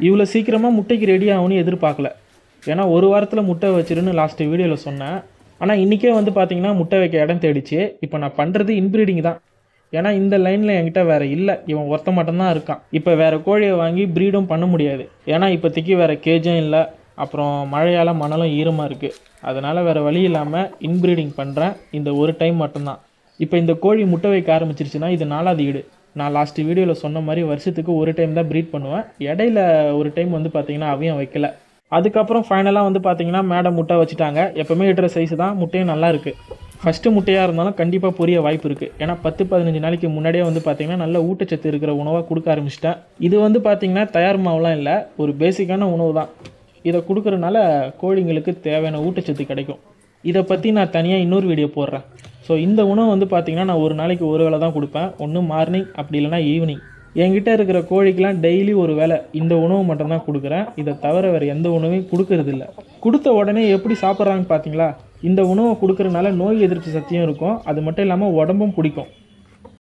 இவ்வளோ சீக்கிரமாக முட்டைக்கு ரெடி ஆகும்னு எதிர்பார்க்கல. ஏன்னா ஒரு வாரத்தில் முட்டை வச்சிருன்னு லாஸ்ட்டு வீடியோவில் சொன்னேன். ஆனால் இன்றைக்கே வந்து பார்த்தீங்கன்னா முட்டை வைக்க இடம் தேடிச்சு. இப்போ நான் பண்ணுறது இன்ப்ரீடிங் தான். ஏன்னா இந்த லைனில் என்கிட்ட வேறு இல்லை. இவன் ஒருத்த மட்டும்தான் இருக்கான். இப்போ வேறு கோழியை வாங்கி ப்ரீடும் பண்ண முடியாது. ஏன்னா இப்போதைக்கு வேறு கேஜும் இல்லை. அப்புறம் மழையால் மணலும் ஈரமாக இருக்குது அதனால் வேறு வழி இல்லாமல் இன்ப்ரீடிங் பண்ணுறேன் இந்த ஒரு டைம் மட்டும்தான். இப்போ இந்த கோழி முட்டை வைக்க ஆரம்பிச்சிருச்சுன்னா இது நாலாவது ஈடு. நான் லாஸ்ட் வீடியோவில் சொன்ன மாதிரி வருஷத்துக்கு ஒரு டைம் தான் ப்ரீட் பண்ணுவேன். இடையில ஒரு டைம் வந்து பார்த்தீங்கன்னா அவையும் வைக்கல. அதுக்கப்புறம் ஃபைனலாக வந்து பார்த்தீங்கன்னா மேடம் முட்டை வச்சுட்டாங்க. எப்போவுமே இடுற சைஸ் தான். முட்டையும் நல்லா இருக்குது ஃபஸ்ட்டு முட்டையாக இருந்தாலும் கண்டிப்பாக புரிய வாய்ப்பு இருக்குது ஏன்னா பத்து பதினஞ்சு நாளைக்கு முன்னாடியே வந்து பார்த்தீங்கன்னா நல்ல ஊட்டச்சத்து இருக்கிற உணவாக கொடுக்க ஆரம்பிச்சிட்டேன். இது வந்து பார்த்தீங்கன்னா தயார் மாவுலாம் இல்லை. ஒரு பேசிக்கான உணவு தான். இதை கொடுக்குறனால கோழிங்களுக்கு தேவையான ஊட்டச்சத்து கிடைக்கும். இதை பற்றி நான் தனியாக இன்னொரு வீடியோ போடுறேன். ஸோ இந்த உணவு வந்து பார்த்திங்கன்னா நான் ஒரு நாளைக்கு ஒரு வேளை தான் கொடுப்பேன். ஒன்று மார்னிங் அப்படி இல்லைனா ஈவினிங் என்கிட்ட இருக்கிற கோழிக்கெலாம் டெய்லி ஒரு வேளை இந்த உணவு மட்டும்தான் கொடுக்குறேன். இதை தவிர வேறு எந்த உணவையும் கொடுக்கறது இல்லை. கொடுத்த உடனே எப்படி சாப்பிட்றாங்கன்னு பார்த்தீங்களா இந்த உணவை கொடுக்குறனால நோய் எதிர்ப்பு சக்தியும் இருக்கும். அது மட்டும் இல்லாமல் உடம்பும் பிடிக்கும்.